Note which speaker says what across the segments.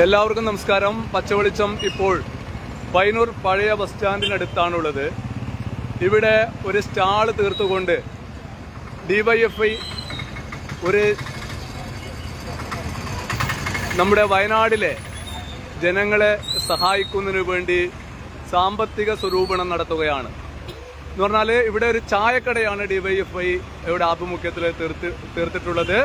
Speaker 1: എല്ലാവർക്കും നമസ്കാരം. പച്ചവെളിച്ചം ഇപ്പോൾ പൈനൂർ പഴയ ബസ് സ്റ്റാൻഡിനടുത്താണുള്ളത്. ഇവിടെ ഒരു സ്റ്റാൾ തീർത്തുകൊണ്ട് ഡിവൈഎഫ്ഐ ഒരു നമ്മുടെ വയനാടിലെ ജനങ്ങളെ സഹായിക്കുന്നതിന് വേണ്ടി സാമ്പത്തിക സ്വരൂപണം നടത്തുകയാണ്. എന്ന് പറഞ്ഞാൽ ഇവിടെ ഒരു ചായക്കടയാണ് ഡിവൈഎഫ്ഐ ഇവിടെ ആഭിമുഖ്യത്തിൽ തീർത്ത് തീർത്തിട്ടുള്ളത്.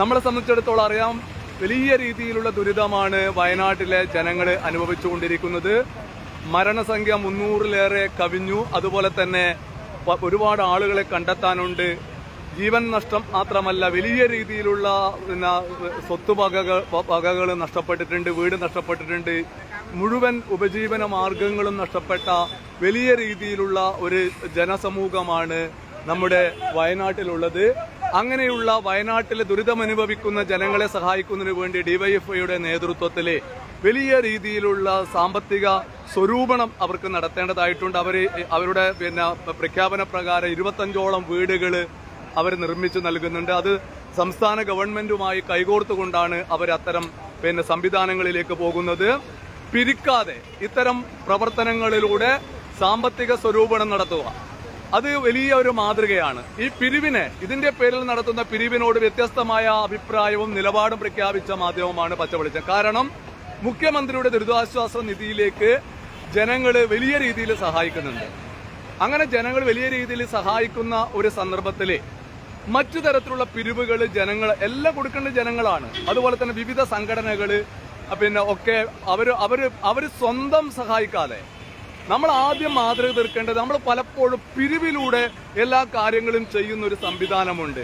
Speaker 1: നമ്മളെ സംബന്ധിച്ചിടത്തോളം അറിയാം വലിയ രീതിയിലുള്ള ദുരിതമാണ് വയനാട്ടിലെ ജനങ്ങൾ അനുഭവിച്ചുകൊണ്ടിരിക്കുന്നത്. മരണസംഖ്യ മുന്നൂറിലേറെ കവിഞ്ഞു. അതുപോലെ തന്നെ ഒരുപാട് ആളുകളെ കണ്ടെത്താനുണ്ട്. ജീവൻ നഷ്ടം മാത്രമല്ല വലിയ രീതിയിലുള്ള പിന്നെ സ്വത്ത് വകകൾ വകകൾ നഷ്ടപ്പെട്ടിട്ടുണ്ട് വീട് നഷ്ടപ്പെട്ടിട്ടുണ്ട്. മുഴുവൻ ഉപജീവന മാർഗങ്ങളും നഷ്ടപ്പെട്ട വലിയ രീതിയിലുള്ള ഒരു ജനസമൂഹമാണ് നമ്മുടെ വയനാട്ടിലുള്ളത്. അങ്ങനെയുള്ള വയനാട്ടിലെ ദുരിതമനുഭവിക്കുന്ന ജനങ്ങളെ സഹായിക്കുന്നതിന് വേണ്ടി ഡിവൈഎഫ്ഐയുടെ നേതൃത്വത്തിൽ വലിയ രീതിയിലുള്ള സാമ്പത്തിക സ്വരൂപണം അവർക്ക് നടത്തേണ്ടതായിട്ടുണ്ട്. അവർ അവരുടെ പിന്നെ പ്രഖ്യാപന പ്രകാരം ഇരുപത്തഞ്ചോളം വീടുകൾ അവർ നിർമ്മിച്ചു നൽകുന്നുണ്ട്. അത് സംസ്ഥാന ഗവൺമെന്റുമായി കൈകോർത്തുകൊണ്ടാണ് അവർ അത്തരം പിന്നെ സംവിധാനങ്ങളിലേക്ക് പോകുന്നത്. പിരിക്കാതെ ഇത്തരം പ്രവർത്തനങ്ങളിലൂടെ സാമ്പത്തിക സ്വരൂപണം നടത്തുക. അത് വലിയ ഒരു മാതൃകയാണ്. ഈ പിരിവിനെ ഇതിന്റെ പേരിൽ നടത്തുന്ന പിരിവിനോട് വ്യത്യസ്തമായ അഭിപ്രായവും നിലപാടും പ്രഖ്യാപിച്ച മാധ്യമമാണ് പച്ചവെളിച്ചം. കാരണം മുഖ്യമന്ത്രിയുടെ ദുരിതാശ്വാസ നിധിയിലേക്ക് ജനങ്ങൾ വലിയ രീതിയിൽ സഹായിക്കുന്നുണ്ട്. അങ്ങനെ ജനങ്ങൾ വലിയ രീതിയിൽ സഹായിക്കുന്ന ഒരു സന്ദർഭത്തിൽ മറ്റു തരത്തിലുള്ള പിരിവുകൾ ജനങ്ങൾ എല്ലാം കൊടുക്കേണ്ട ജനങ്ങളാണ്. അതുപോലെ തന്നെ വിവിധ സംഘടനകൾ പിന്നെ ഒക്കെ അവർ അവർ അവർ സ്വന്തം സഹായിക്കാതെ നമ്മൾ ആദ്യം മാതൃക തീർക്കേണ്ടത് നമ്മൾ പലപ്പോഴും പിരിവിലൂടെ എല്ലാ കാര്യങ്ങളും ചെയ്യുന്ന ഒരു സംവിധാനമുണ്ട്.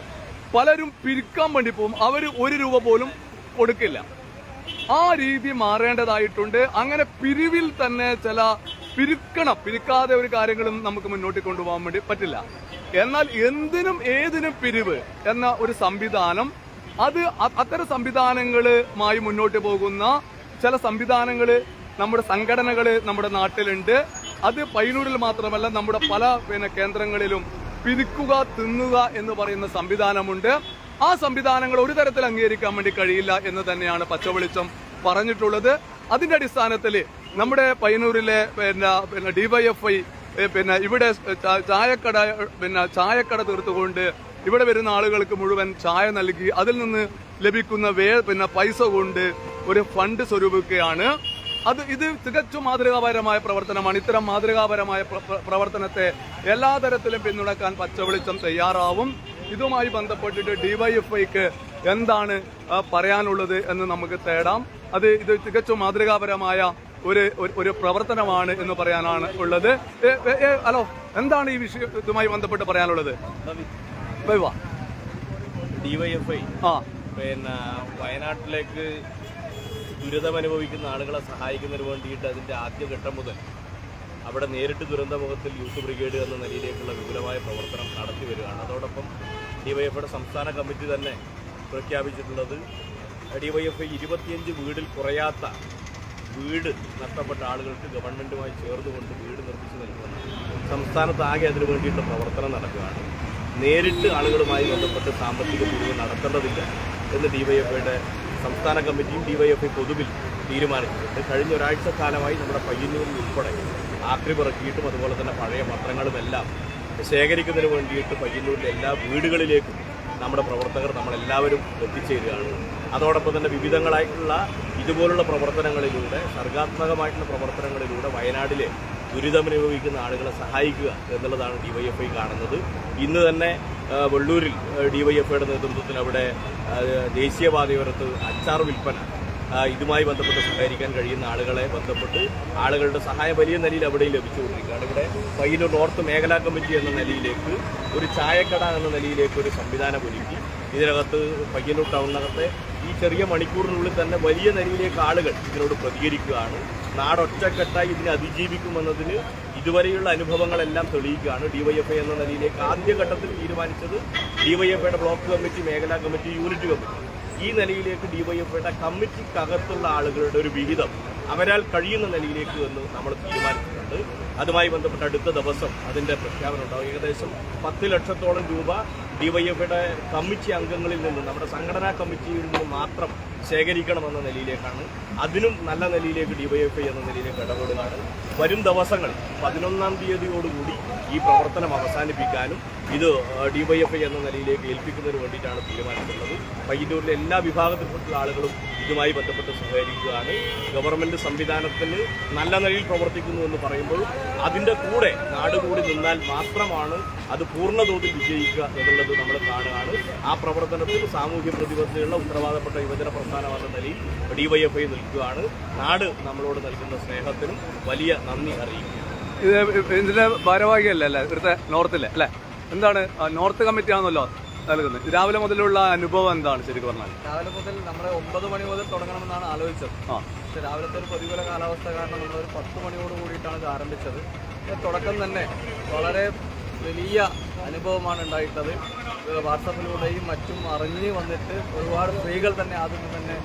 Speaker 1: പലരും പിരിക്കാൻ വേണ്ടി പോകും. അവർ ഒരു രൂപ പോലും കൊടുക്കില്ല. ആ രീതി മാറേണ്ടതായിട്ടുണ്ട്. അങ്ങനെ പിരിവിൽ തന്നെ ചില പിരിക്കണം പിരിക്കാതെ ഒരു കാര്യങ്ങളും നമുക്ക് മുന്നോട്ട് കൊണ്ടുപോകാൻ വേണ്ടി പറ്റില്ല. എന്നാൽ എന്തിനും ഏതിനും പിരിവ് എന്ന ഒരു സംവിധാനം അത് അത്തരം സംവിധാനങ്ങളുമായി മുന്നോട്ട് പോകുന്ന ചില സംവിധാനങ്ങൾ നമ്മുടെ സംഘടനകൾ നമ്മുടെ നാട്ടിലുണ്ട്. അത് പയ്യന്നൂരിൽ മാത്രമല്ല നമ്മുടെ പല പിന്നെ കേന്ദ്രങ്ങളിലും പിരിക്കുക തിന്നുക എന്ന് പറയുന്ന സംവിധാനമുണ്ട്. ആ സംവിധാനങ്ങൾ ഒരു തരത്തിൽ അംഗീകരിക്കാൻ വേണ്ടി കഴിയില്ല എന്ന് തന്നെയാണ് പച്ചവെളിച്ചം പറഞ്ഞിട്ടുള്ളത്. അതിന്റെ അടിസ്ഥാനത്തിൽ നമ്മുടെ പയ്യന്നൂരിലെ പിന്നെ പിന്നെ ഡിവൈഎഫ്ഐ പിന്നെ ഇവിടെ ചായക്കട പിന്നെ ചായക്കട തീർത്തുകൊണ്ട് ഇവിടെ വരുന്ന ആളുകൾക്ക് മുഴുവൻ ചായ നൽകി അതിൽ നിന്ന് ലഭിക്കുന്ന വേ പിന്നെ പൈസ കൊണ്ട് ഒരു ഫണ്ട് സ്വരൂപിക്കുകയാണ്. അത് ഇത് തികച്ചും മാതൃകാപരമായ പ്രവർത്തനമാണ്. ഇത്തരം മാതൃകാപരമായ പ്ര- പ്ര- പ്രവർത്തനത്തെ എല്ലാ തരത്തിലും പിന്തുണക്കാൻ പച്ചവെളിച്ചം തയ്യാറാവും. ഇതുമായി ബന്ധപ്പെട്ടിട്ട് ഡിവൈഎഫ്ഐക്ക് എന്താണ് പറയാനുള്ളത് എന്ന് നമുക്ക് തേടാം. അത് ഇത് തികച്ചും മാതൃകാപരമായ ഒരു ഒരു- പ്രവർത്തനമാണ് എന്ന് പറയാനാണ് ഉള്ളത്. ഹലോ എന്താണ് ഈ വിഷയം ഇതുമായി ബന്ധപ്പെട്ട് പറയാനുള്ളത്?
Speaker 2: ഡിവൈഎഫ്ഐ
Speaker 1: ആ.
Speaker 2: പിന്നെ വയനാട്ടിലേക്ക് ദുരിതമനുഭവിക്കുന്ന ആളുകളെ സഹായിക്കുന്നതിന് വേണ്ടിയിട്ട് അതിന്റെ ആദ്യഘട്ടം മുതൽ അവിടെ നേരിട്ട് ദുരന്തമുഖത്തിൽ യൂത്ത് ബ്രിഗേഡ് എന്ന നിലയിലേക്കുള്ള വിപുലമായ പ്രവർത്തനം നടത്തി വരികയാണ്. അതോടൊപ്പം ഡിവൈഎഫ്ഐയുടെ സംസ്ഥാന കമ്മിറ്റി തന്നെ പ്രഖ്യാപിച്ചിട്ടുള്ളത് ഡിവൈഎഫ്ഐ ഇരുപത്തിയഞ്ച് വീടിൽ കുറയാത്ത വീട് നഷ്ടപ്പെട്ട ആളുകൾക്ക് ഗവൺമെന്റുമായി ചേർന്നുകൊണ്ട് വീട് നിർമ്മിച്ചു നൽകുമെന്ന് സംസ്ഥാനത്ത് ആകെ അതിനു വേണ്ടിയിട്ടുള്ള പ്രവർത്തനം നടക്കുകയാണ്. നേരിട്ട് ആളുകളുമായി ബന്ധപ്പെട്ട് സാമ്പത്തിക പിരിവ് നടത്തേണ്ടതില്ല എന്ന് ഡിവൈഎഫ്ഐയുടെ സംസ്ഥാന കമ്മിറ്റിയും ഡിവൈഎഫ്ഐ പൊതുവിൽ തീരുമാനിച്ചിട്ടുണ്ട്. കഴിഞ്ഞ ഒരാഴ്ച കാലമായി നമ്മുടെ പയ്യന്നൂരിൽ ഉൾപ്പെടെ ആക്രി പിറക്കിയിട്ടും അതുപോലെ തന്നെ പഴയ പത്രങ്ങളുമെല്ലാം ശേഖരിക്കുന്നതിന് വേണ്ടിയിട്ട് പയ്യന്നൂരിലെ എല്ലാ വീടുകളിലേക്കും നമ്മുടെ പ്രവർത്തകർ നമ്മളെല്ലാവരും എത്തിച്ചേരുകയാണ്. അതോടൊപ്പം തന്നെ വിവിധങ്ങളായിട്ടുള്ള ഇതുപോലുള്ള പ്രവർത്തനങ്ങളിലൂടെ സർഗാത്മകമായിട്ടുള്ള പ്രവർത്തനങ്ങളിലൂടെ വയനാടിലെ ദുരിതമനുഭവിക്കുന്ന ആളുകളെ സഹായിക്കുക എന്നുള്ളതാണ് ഡിവൈഎഫ്ഐ കാണുന്നത്. ഇന്ന് തന്നെ വള്ളൂരിൽ ഡിവൈഎഫ്ഐയുടെ നേതൃത്വത്തിൽ അവിടെ ദേശീയപാതയോരത്ത് അച്ചാർ വിൽപ്പന ഇതുമായി ബന്ധപ്പെട്ട് സഹകരിക്കാൻ കഴിയുന്ന ആളുകളെ ബന്ധപ്പെട്ട് ആളുകളുടെ സഹായം വലിയ നിലയിൽ അവിടെയും ലഭിച്ചുകൊണ്ടിരിക്കുകയാണ്. ഇവിടെ പയ്യന്നൂർ നോർത്ത് മേഖലാ കമ്മിറ്റി എന്ന നിലയിലേക്ക് ഒരു ചായക്കട എന്ന നിലയിലേക്ക് ഒരു സംവിധാനം ഒരുക്കി. ഇതിനകത്ത് പയ്യന്നൂർ ടൗണിനകത്തെ ഈ ചെറിയ മണിക്കൂറിനുള്ളിൽ തന്നെ വലിയ നിലയിലേക്ക് ആളുകൾ ഇതിനോട് പ്രതികരിക്കുകയാണ്. നാടൊറ്റക്കെട്ടായി ഇതിനെ അതിജീവിക്കുമെന്നതിന് ഇതുവരെയുള്ള അനുഭവങ്ങളെല്ലാം തെളിയിക്കുകയാണ് ഡിവൈഎഫ്ഐ എന്ന നിലയിലേക്ക് ആദ്യഘട്ടത്തിൽ തീരുമാനിച്ചത് ഡിവൈഎഫ്ഐയുടെ ബ്ലോക്ക് കമ്മിറ്റി മേഖലാ കമ്മിറ്റി യൂണിറ്റ് കമ്മിറ്റി. ഈ നിലയിലേക്ക് ഡിവൈഎഫ്ഐയുടെ കമ്മിറ്റിക്കകത്തുള്ള ആളുകളുടെ ഒരു വിഹിതം അവരാൽ കഴിയുന്ന നിലയിലേക്ക് എന്ന് നമ്മൾ തീരുമാനിച്ചിട്ടുണ്ട്. അതുമായി ബന്ധപ്പെട്ട് അടുത്ത ദിവസം അതിന്റെ പ്രഖ്യാപനം ഉണ്ടാവും. ഏകദേശം പത്ത് ലക്ഷത്തോളം രൂപ ഡിവൈഎഫ്ഐയുടെ കമ്മിറ്റി അംഗങ്ങളിൽ നിന്നും നമ്മുടെ സംഘടനാ കമ്മിറ്റിയിൽ നിന്ന് മാത്രം ശേഖരിക്കണമെന്ന നിലയിലേക്കാണ്. അതിനും നല്ല നിലയിലേക്ക് ഡിവൈഎഫ്ഐ എന്ന നിലയിലേക്ക് ഇടപെടുകയാണ്. വരും ദിവസങ്ങൾ പതിനൊന്നാം തീയതിയോടുകൂടി ഈ പ്രവർത്തനം അവസാനിപ്പിക്കാനും ഇത് ഡിവൈഎഫ്ഐ എന്ന നിലയിലേക്ക് ഏൽപ്പിക്കുന്നതിന് വേണ്ടിയിട്ടാണ് തീരുമാനിച്ചിട്ടുള്ളത്. പയ്യന്നൂരിലെ എല്ലാ വിഭാഗത്തിൽപ്പെട്ട ആളുകളും ഇതുമായി ബന്ധപ്പെട്ട് സഹകരിക്കുകയാണ്. ഗവൺമെന്റ് സംവിധാനത്തിന് നല്ല നിലയിൽ പ്രവർത്തിക്കുന്നു എന്ന് പറയുമ്പോൾ അതിന്റെ കൂടെ നാടുകൂടി നിന്നാൽ മാത്രമാണ് അത് പൂർണതോതിൽ വിജയിക്കുക എന്നുള്ളത് നമ്മൾ കാണുകയാണ് ആ പ്രവർത്തനത്തിൽ സാമൂഹ്യ പ്രതിബദ്ധതയുള്ള ഉത്തരവാദപ്പെട്ട യുവജന പ്രസ്ഥാനം എന്ന നിലയിൽ ഡിവൈഎഫ്ഐ നിൽക്കുകയാണ്. നാട് നമ്മളോട് നൽകുന്ന സ്നേഹത്തിനും വലിയ നന്ദി അറിയിക്കുക
Speaker 1: ഇത് ഇതിന്റെ ഭാരവാഹിയല്ലേ അല്ലേ? ഇവിടുത്തെ നോർത്തിലെ അല്ലേ? എന്താണ് നോർത്ത് കമ്മിറ്റി ആണല്ലോ നൽകുന്നത്. രാവിലെ മുതലുള്ള അനുഭവം എന്താണ് ശരിക്കും പറഞ്ഞാൽ?
Speaker 3: രാവിലെ മുതൽ നമ്മൾ ഒമ്പത് മണി മുതൽ തുടങ്ങണമെന്നാണ് ആലോചിച്ചത്.
Speaker 1: ആ.
Speaker 3: പക്ഷെ രാവിലത്തെ ഒരു പ്രതികൂല കാലാവസ്ഥ കാരണം നമ്മൾ ഒരു പത്ത് മണിയോട് കൂടിയിട്ടാണ് ഇത് ആരംഭിച്ചത്. തുടക്കം തന്നെ വളരെ വലിയ അനുഭവമാണ് ഉണ്ടായിട്ടുള്ളത്. വാട്സപ്പിലൂടെയും മറ്റും അറിഞ്ഞ് വന്നിട്ട് ഒരുപാട് സ്ത്രീകൾ തന്നെ ആദ്യം തന്നെ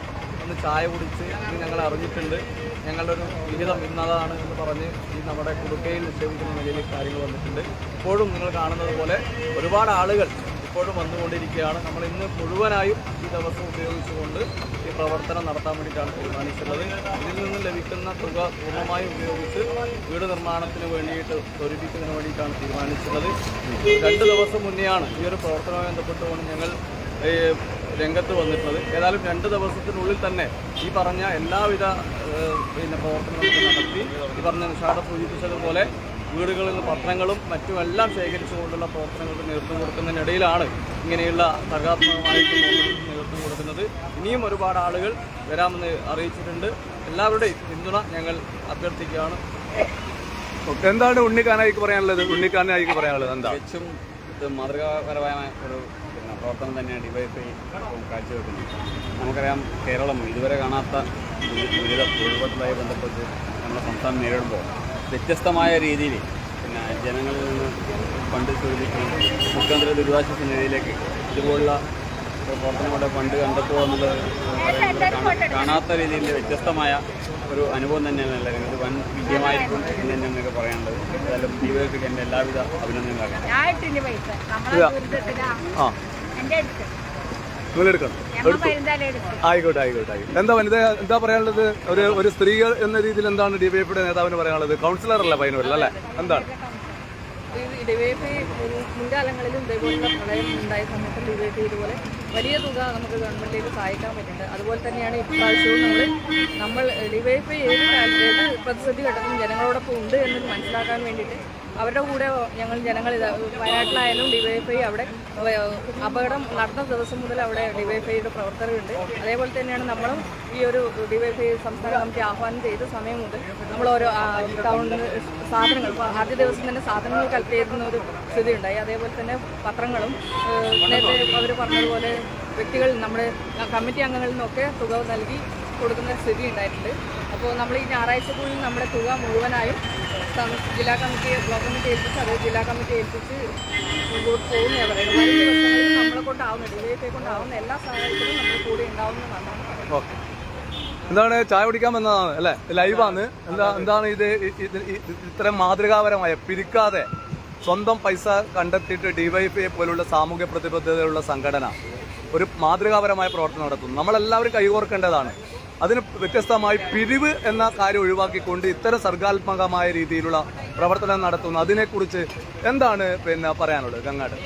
Speaker 3: ഒന്ന് ചായ കുടിച്ച് ഞങ്ങൾ അറിഞ്ഞിട്ടുണ്ട്. ഞങ്ങളുടെ ഒരു വിഹിതം ഇന്നതാണ് എന്ന് പറഞ്ഞ് ഈ നമ്മുടെ കുടുക്കയിൽ നിക്ഷേപിക്കുന്ന നിലയിൽ കാര്യങ്ങൾ വന്നിട്ടുണ്ട്. ഇപ്പോഴും നിങ്ങൾ കാണുന്നത് പോലെ ഒരുപാട് ആളുകൾ ഇപ്പോഴും വന്നുകൊണ്ടിരിക്കുകയാണ്. നമ്മൾ ഇന്ന് മുഴുവനായും ഈ ദിവസം ഉപയോഗിച്ചുകൊണ്ട് ഈ പ്രവർത്തനം നടത്താൻ വേണ്ടിയിട്ടാണ് തീരുമാനിച്ചിട്ടുള്ളത്. ഇതിൽ നിന്ന് ലഭിക്കുന്ന തുക പൂർണമായും ഉപയോഗിച്ച് വീട് നിർമ്മാണത്തിന് വേണ്ടിയിട്ട് ത്വരിപ്പിക്കുന്നതിന് വേണ്ടിയിട്ടാണ് തീരുമാനിച്ചിട്ടുള്ളത്. രണ്ട് ദിവസം മുന്നെയാണ് ഈ ഒരു പ്രവർത്തനവുമായി ബന്ധപ്പെട്ടുകൊണ്ട് ഞങ്ങൾ രംഗത്ത് വന്നിട്ടുള്ളത്. ഏതായാലും രണ്ട് ദിവസത്തിനുള്ളിൽ തന്നെ ഈ പറഞ്ഞ എല്ലാവിധ പിന്നെ പ്രവർത്തനങ്ങളും നടത്തി ഈ പറഞ്ഞ നിഷാദ സൂചിപ്പിച്ചതുപോലെ വീടുകളിൽ നിന്ന് പത്രങ്ങളും മറ്റുമെല്ലാം ശേഖരിച്ചുകൊണ്ടുള്ള പ്രവർത്തനങ്ങൾക്ക് നേതൃത്വം കൊടുക്കുന്നതിനിടയിലാണ് ഇങ്ങനെയുള്ള സർഗാത്മകമായിട്ടുള്ള നേതൃത്വം കൊടുക്കുന്നത്. ഇനിയും ഒരുപാട് ആളുകൾ വരാമെന്ന് അറിയിച്ചിട്ടുണ്ട്. എല്ലാവരുടെയും പിന്തുണ ഞങ്ങൾ അഭ്യർത്ഥിക്കുകയാണ്.
Speaker 1: എന്താണ് ഉണ്ണിക്കാനായിക്ക് പറയാനുള്ളത്? ഉണ്ണിക്കാനായിക്ക് പറയാനുള്ളത് എന്താ?
Speaker 3: തികച്ചും ഇത് മാതൃകാപരമായ ഒരു പിന്നെ പ്രവർത്തനം തന്നെയാണ് ഡിവൈഎഫ്ഐ കാഴ്ചവെക്കുന്നത്. നമുക്കറിയാം കേരളം ഇതുവരെ കാണാത്ത ദുരി- ദുരിതം ദുരിതവുമായി ബന്ധപ്പെട്ട് നമ്മുടെ സംസ്ഥാനം നേരിടുമ്പോൾ വ്യത്യസ്തമായ രീതിയിൽ പിന്നെ ജനങ്ങളിൽ നിന്ന് ഫണ്ട് സ്വീകരിക്കുകയും മുഖ്യമന്ത്രി ദുരിതാശ്വാസ നിധിയിലേക്ക് ഇതുപോലുള്ള പ്രവർത്തനങ്ങളുടെ ഫണ്ട് കണ്ടെത്തുക എന്നുള്ളത് കാണാ- കാണാത്ത രീതിയിൽ വ്യത്യസ്തമായ ഒരു അനുഭവം തന്നെയാണ് എല്ലാവരും. ഇത് വൻ വിജയമായിരിക്കും എന്ന് തന്നെ എന്നൊക്കെ പറയാനുള്ളത്. ഏതായാലും ജീവിതത്തിൽ എന്റെ എല്ലാവിധ അഭിനന്ദനങ്ങളും.
Speaker 4: ഞാൻ ഇട്ടിന് പൈസ? നമ്മളെ ദുരിതത്തിലാ.
Speaker 1: ആ. നിങ്ങൾ എടുക്കണം ആയിക്കോട്ടെ ആയിക്കോട്ടെ ആയിക്കോട്ടെ. എന്താ വനിത എന്താ പറയാനുള്ളത്? ഒരു ഒരു സ്ത്രീകൾ എന്ന രീതിയിൽ എന്താണ് ഡിവൈഎഫിയുടെ നേതാവിന് പറയാനുള്ളത്? കൗൺസിലർ അല്ല പൈനൂരിൽ അല്ലേ? എന്താണ്?
Speaker 5: ഡിവൈഎഫ്ഐ മുൻകാലങ്ങളിലും ഇതേപോലുള്ള പ്രളയം ഉണ്ടായ സമയത്ത് ഡിവൈഎഫ്ഐ ഇതുപോലെ വലിയ തുക നമുക്ക് ഗവൺമെന്റിലേക്ക് സഹായിക്കാൻ പറ്റുന്നുണ്ട്. അതുപോലെ തന്നെയാണ് ഇപ്രാവശ്യവും നമ്മൾ നമ്മൾ ഡിവൈഎഫ്ഐ ഏത് ഏത് പ്രതിസന്ധി ഘട്ടത്തിലും ജനങ്ങളോടൊപ്പം ഉണ്ട് എന്ന് മനസ്സിലാക്കാൻ വേണ്ടിയിട്ട് അവരുടെ കൂടെ ഞങ്ങൾ ജനങ്ങൾ വയനാട്ടിലായാലും ഡിവൈഫൈ അവിടെ അപകടം നടന്ന ദിവസം മുതൽ അവിടെ ഡിവൈഫൈയുടെ പ്രവർത്തകരുണ്ട്. അതേപോലെ തന്നെയാണ് നമ്മളും ഈ ഒരു ഡിവൈഫൈ സംസ്ഥാന കമ്മിറ്റി ആഹ്വാനം ചെയ്ത സമയം മുതൽ നമ്മൾ ഓരോ ടൗണിൽ സാധനങ്ങൾ ആദ്യ ദിവസം തന്നെ സാധനങ്ങൾ കളക്ട് ചെയ്യുന്ന ഒരു സ്ഥിതി ഉണ്ടായി അതേപോലെ തന്നെ പത്രങ്ങളും നേരത്തെ അവർ പറഞ്ഞതുപോലെ വ്യക്തികൾ നമ്മുടെ കമ്മിറ്റി അംഗങ്ങളിൽ നിന്നൊക്കെ തുക നൽകി കൊടുക്കുന്ന സ്ഥിതി ഉണ്ടായിട്ടുണ്ട് അപ്പോൾ നമ്മൾ ഈ ഞായറാഴ്ചക്കുള്ളിൽ നമ്മുടെ തുക മുഴുവനായും ജില്ലാ കമ്മിറ്റി ബ്ലോക്ക് കമ്മിറ്റി ഏൽപ്പിച്ച് അത് ജില്ലാ കമ്മിറ്റി ഏൽപ്പിച്ച് മുമ്പോട്ട് പോകുന്ന പറയുന്നത് നമ്മളെ കൊണ്ടാവുന്ന ഡി വൈ കൊണ്ടാവുന്ന എല്ലാ സഹായത്തിലും നമ്മൾ കൂടെ ഉണ്ടാവുന്നതാണ്
Speaker 1: ഓക്കെ. എന്താണ് ചായ കുടിക്കാൻ വന്നതാണ് അല്ലേ? ലൈവാണ്. എന്താ എന്താണ് ഇത് ഇത്തരം മാതൃകാപരമായ പിരിക്കാതെ സ്വന്തം പൈസ കണ്ടെത്തിയിട്ട് ഡിവൈഎഫ്ഐ പോലുള്ള സാമൂഹ്യ പ്രതിബദ്ധതയുള്ള സംഘടന ഒരു മാതൃകാപരമായ പ്രവർത്തനം നടത്തുന്നു. നമ്മളെല്ലാവരും കൈകോർക്കേണ്ടതാണ്. അതിന് വ്യത്യസ്തമായി പിരിവ് എന്ന കാര്യം ഒഴിവാക്കിക്കൊണ്ട് ഇത്തരം സർഗാത്മകമായ രീതിയിലുള്ള പ്രവർത്തനം നടത്തുന്നു അതിനെക്കുറിച്ച് എന്താണ് പിന്നെ പറയാനുള്ളത്? ഗംഗാട്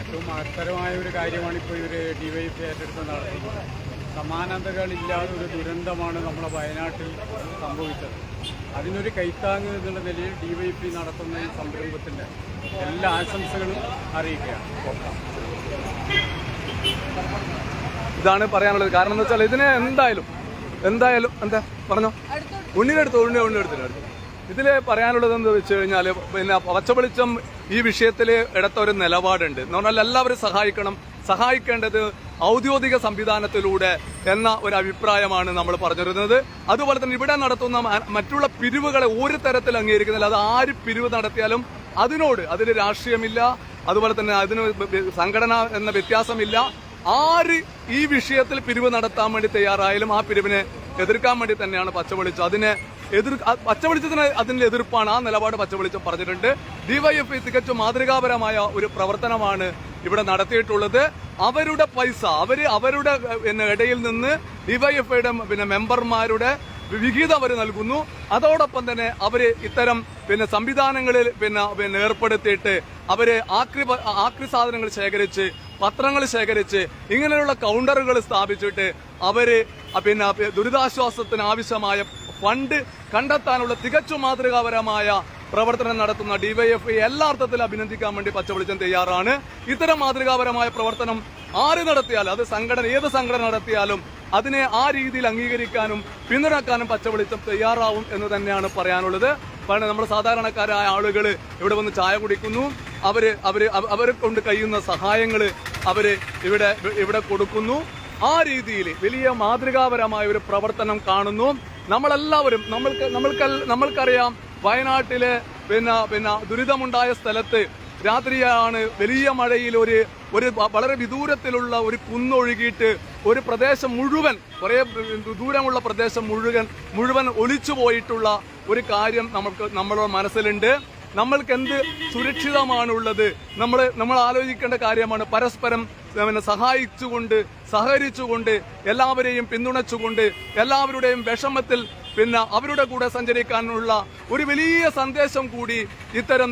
Speaker 6: ഏറ്റവും മഹത്തരമായ ഒരു കാര്യമാണ് ഇപ്പോൾ ഇവർ ഡിവൈഎഫ് ഏറ്റെടുത്ത് നടത്തുന്നത് സമാനതകളില്ലാതെ ഒരു ദുരന്തമാണ് നമ്മുടെ വയനാട്ടിൽ സംഭവിച്ചത്. അതിനൊരു കൈത്താങ് എന്നുള്ള നിലയിൽ ഡിവൈഎഫ് നടത്തുന്ന ഈ സംരംഭത്തിന്റെ എല്ലാ ആശംസകളും അറിയിക്കുകയാണ്.
Speaker 1: ഇതാണ് പറയാനുള്ളത്. കാരണം എന്ന് വെച്ചാൽ ഇതിനെ എന്തായാലും എന്തായാലും എന്താ? പറഞ്ഞോ. ഉണ്ണിനെടുത്തു? ഉണ്ണി ഉണ്ണി എടുത്തിട്ട് ഇതിൽ പറയാനുള്ളത് എന്ന് വെച്ച് കഴിഞ്ഞാൽ പിന്നെ പച്ചവെളിച്ചം ഈ വിഷയത്തിൽ എടുത്ത ഒരു നിലപാടുണ്ട്. എന്ന് പറഞ്ഞാൽ എല്ലാവരും സഹായിക്കണം. സഹായിക്കേണ്ടത് ഔദ്യോഗിക സംവിധാനത്തിലൂടെ എന്ന ഒരു അഭിപ്രായമാണ് നമ്മൾ പറഞ്ഞിരുന്നത്. അതുപോലെ തന്നെ ഇവിടെ നടത്തുന്ന മറ്റുള്ള പിരിവുകളെ ഒരു തരത്തിൽ അംഗീകരിക്കുന്നില്ല. അത് ആര് പിരിവ് നടത്തിയാലും അതിനോട് അതിന് രാഷ്ട്രീയമില്ല. അതുപോലെ തന്നെ അതിന് സംഘടന എന്ന വ്യത്യാസമില്ല. ആര് ഈ വിഷയത്തിൽ പിരിവ് നടത്താൻ വേണ്ടി തയ്യാറായാലും ആ പിരിവിനെ എതിർക്കാൻ വേണ്ടി തന്നെയാണ് പച്ചവെളിച്ചം. അതിനെ എതിർ പച്ചവെളിച്ചത്തിന് അതിന്റെ എതിർപ്പാണ് ആ നിലപാട് പച്ചവെളിച്ചം പറഞ്ഞിട്ടുണ്ട്. ഡിവൈഎഫ്ഐ തികച്ചും മാതൃകാപരമായ ഒരു പ്രവർത്തനമാണ് ഇവിടെ നടത്തിയിട്ടുള്ളത്. അവരുടെ പൈസ അവർ അവരുടെ ഇടയിൽ നിന്ന് ഡിവൈഎഫ്ഐയുടെ പിന്നെ മെമ്പർമാരുടെ വിഹിതം അവർ നൽകുന്നു. അതോടൊപ്പം തന്നെ അവർ ഇത്തരം പിന്നെ സംവിധാനങ്ങളിൽ പിന്നെ പിന്നെ ഏർപ്പെടുത്തിയിട്ട് അവർ ആക്രി ആക്രി സാധനങ്ങൾ ശേഖരിച്ച് പത്രങ്ങൾ ശേഖരിച്ച് ഇങ്ങനെയുള്ള കൗണ്ടറുകൾ സ്ഥാപിച്ചിട്ട് അവർ പിന്നെ ദുരിതാശ്വാസത്തിന് ആവശ്യമായ ഫണ്ട് കണ്ടെത്താനുള്ള തികച്ചും മാതൃകാപരമായ പ്രവർത്തനം നടത്തുന്ന ഡിവൈഎഫ്ഐ എല്ലാ അർത്ഥത്തിലും അഭിനന്ദിക്കാൻ വേണ്ടി പച്ചവെളിച്ചം തയ്യാറാണ്. ഇത്തരം മാതൃകാപരമായ പ്രവർത്തനം ആര് നടത്തിയാലും അത് സംഘടന ഏത് സംഘടന നടത്തിയാലും അതിനെ ആ രീതിയിൽ അംഗീകരിക്കാനും പിന്തുണക്കാനും പച്ചവെളിച്ചം തയ്യാറാവും എന്ന് തന്നെയാണ് പറയാനുള്ളത്. കാരണം നമ്മുടെ സാധാരണക്കാരായ ആളുകൾ ഇവിടെ വന്ന് ചായ കുടിക്കുന്നു. അവർ അവർ അവ- അവരെ കൊണ്ട് കഴിയുന്ന സഹായങ്ങൾ അവർ ഇവിടെ ഇവിടെ കൊടുക്കുന്നു. ആ രീതിയിൽ വലിയ മാതൃകാപരമായ ഒരു പ്രവർത്തനം കാണുന്നു. നമ്മളെല്ലാവരും നമ്മൾക്ക് നമ്മൾക്ക് നമ്മൾക്കറിയാം വയനാട്ടിലെ പിന്നെ പിന്നെ ദുരിതമുണ്ടായ സ്ഥലത്ത് രാത്രിയാണ് വലിയ മഴയിൽ ഒരു ഒരു വളരെ വിദൂരത്തിലുള്ള ഒരു കുന്നൊഴുകിയിട്ട് ഒരു പ്രദേശം മുഴുവൻ കുറേ ദൂരമുള്ള പ്രദേശം മുഴുവൻ മുഴുവൻ ഒലിച്ചു പോയിട്ടുള്ള ഒരു കാര്യം നമുക്ക് നമ്മുടെ മനസ്സിലുണ്ട്. നമ്മൾക്ക് എന്ത് സുരക്ഷിതമാണുള്ളത്? നമ്മൾ നമ്മൾ ആലോചിക്കേണ്ട കാര്യമാണ് പരസ്പരം പിന്നെ സഹായിച്ചുകൊണ്ട് സഹകരിച്ചുകൊണ്ട് എല്ലാവരെയും പിന്തുണച്ചുകൊണ്ട് എല്ലാവരുടെയും വിഷമത്തിൽ പിന്നെ അവരുടെ കൂടെ സഞ്ചരിക്കാനുള്ള ഒരു വലിയ സന്ദേശം കൂടി ഇത്തരം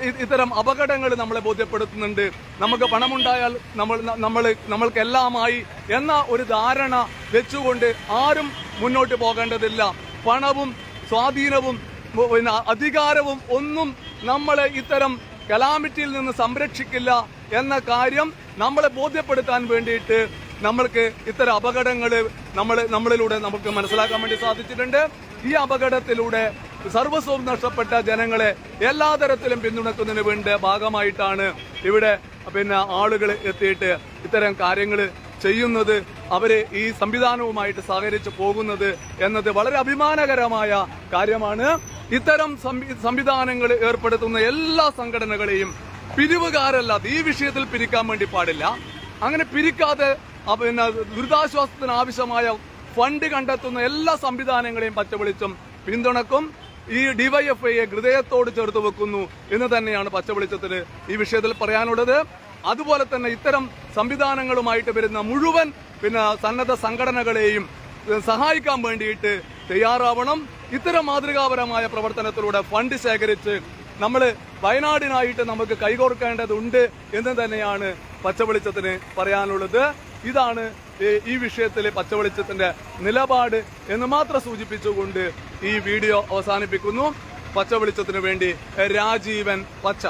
Speaker 1: ഇ- ഇത്തരം അപകടങ്ങൾ നമ്മളെ ബോധ്യപ്പെടുത്തുന്നുണ്ട്. നമുക്ക് പണമുണ്ടായാൽ നമ്മൾ നമ്മൾ നമ്മൾക്കെല്ലാമായി എന്ന ഒരു ധാരണ വെച്ചുകൊണ്ട് ആരും മുന്നോട്ട് പോകേണ്ടതില്ല. പണവും സ്വാധീനവും പിന്നെ അധികാരവും ഒന്നും നമ്മളെ ഇത്തരം കലാമിറ്റിയിൽ നിന്ന് സംരക്ഷിക്കില്ല എന്ന കാര്യം നമ്മളെ ബോധ്യപ്പെടുത്താൻ വേണ്ടിയിട്ട് നമ്മൾക്ക് ഇത്തരം അപകടങ്ങൾ നമ്മൾ നമ്മളിലൂടെ നമുക്ക് മനസ്സിലാക്കാൻ വേണ്ടി സാധിച്ചിട്ടുണ്ട്. ഈ അപകടത്തിലൂടെ സർവസ്വം നഷ്ടപ്പെട്ട ജനങ്ങളെ എല്ലാ തരത്തിലും പിന്തുണക്കുന്നതിന് വേണ്ട ഭാഗമായിട്ടാണ് ഇവിടെ പിന്നെ ആളുകൾ എത്തിയിട്ട് ഇത്തരം കാര്യങ്ങൾ ചെയ്യുന്നത്. അവർ ഈ സംവിധാനവുമായിട്ട് സഹകരിച്ച് പോകുന്നത് എന്നത് വളരെ അഭിമാനകരമായ കാര്യമാണ്. ഇത്തരം സംവി- സംവിധാനങ്ങൾ ഏർപ്പെടുത്തുന്ന എല്ലാ സംഘടനകളെയും പിരിവുകാരല്ലാതെ ഈ വിഷയത്തിൽ പിരിക്കാൻ വേണ്ടി പാടില്ല. അങ്ങനെ പിരിക്കാതെ പിന്നെ ദുരിതാശ്വാസത്തിന് ആവശ്യമായ ഫണ്ട് കണ്ടെത്തുന്ന എല്ലാ സംവിധാനങ്ങളെയും പച്ചവെളിച്ചം പിന്തുണക്കും. ഈ ഡിവൈഎഫ്ഐയെ ഹൃദയത്തോട് ചേർത്ത് വെക്കുന്നു എന്ന് തന്നെയാണ് പച്ചവെളിച്ചത്തിന് ഈ വിഷയത്തിൽ പറയാനുള്ളത്. അതുപോലെ തന്നെ ഇത്തരം സംവിധാനങ്ങളുമായിട്ട് വരുന്ന മുഴുവൻ പിന്നെ സന്നദ്ധ സംഘടനകളെയും സഹായിക്കാൻ വേണ്ടിയിട്ട് തയ്യാറാവണം. ഇത്തരം മാതൃകാപരമായ പ്രവർത്തനത്തിലൂടെ ഫണ്ട് ശേഖരിച്ച് നമ്മൾ വയനാടിനായിട്ട് നമുക്ക് കൈകോർക്കേണ്ടതുണ്ട് എന്ന് തന്നെയാണ് പച്ചവെളിച്ചത്തിന് പറയാനുള്ളത്. ഇതാണ് ഈ- വിഷയത്തിലെ പച്ചവെളിച്ചത്തിന്റെ നിലപാട് എന്ന് മാത്രം സൂചിപ്പിച്ചുകൊണ്ട് ഈ വീഡിയോ അവസാനിപ്പിക്കുന്നു. പച്ചവെളിച്ചത്തിന് വേണ്ടി രാജീവൻ പച്ച.